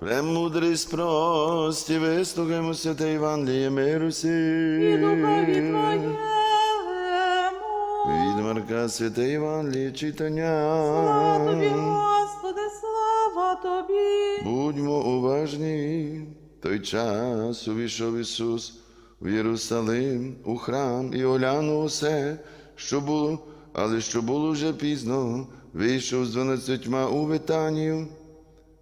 Премудрість прості, вислухаймо святе Євангеліє миру і духові Твоєму. Від Марка святе Євангеліє читання. Слава тобі, Господи, слава тобі. Будьмо уважні. Той час увійшов Ісус в Єрусалим, у храм і оглянув усе, що було, але що було вже пізно, вийшов з дванадцятьма у Витанію.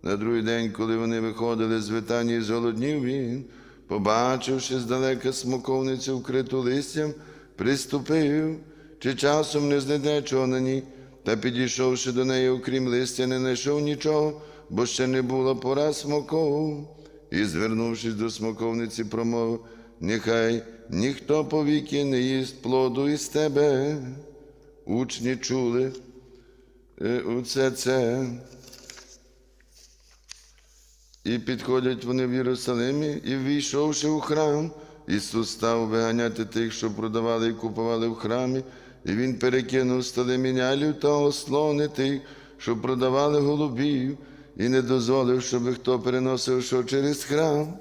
На другий день, коли вони виходили з Витанії, зголоднів він, побачивши здалека смоковницю вкриту листям, приступив, чи часом не знайде чого на ній, та підійшовши до неї, окрім листя, не знайшов нічого, бо ще не була пора смоков. І, звернувшись до смоковниці, промовив, нехай ніхто повіки не їсть плоду із тебе. Учні чули оце це. І підходять вони в Єрусалимі, і ввійшовши у храм, Ісус став виганяти тих, що продавали і купували в храмі, і Він перекинув столи мінялів та ослони тих, що продавали голубів, і не дозволив, щоб хто переносив що через храм.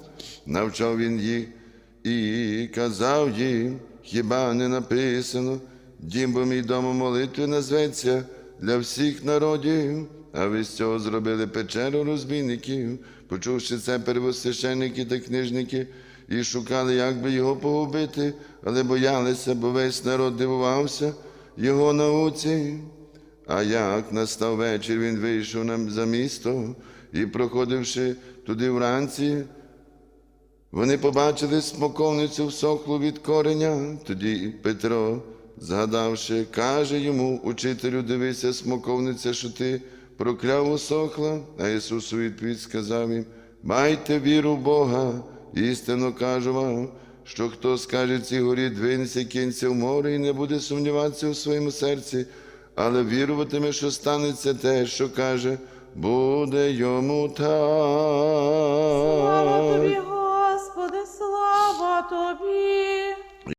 Навчав він їх і казав їм, хіба не написано, дім бо мій дому молитви назветься для всіх народів. А ви з цього зробили печеру розбійників, почувши це первосвященники та книжники, і шукали, як би його погубити, але боялися, бо весь народ дивувався його науці. А як настав вечір, він вийшов нам за місто і, проходивши туди вранці, вони побачили смоковницю всохлу від кореня. Тоді Петро, згадавши, каже йому, учителю, дивися, смоковниця, що ти прокляв усохла. А Ісус у відповідь сказав їм, майте віру в Бога, істинно кажу вам, що хто скаже цій горі, двинься, кінця в море і не буде сумніватися у своєму серці, але віруватиме, що станеться те, що каже, буде йому так.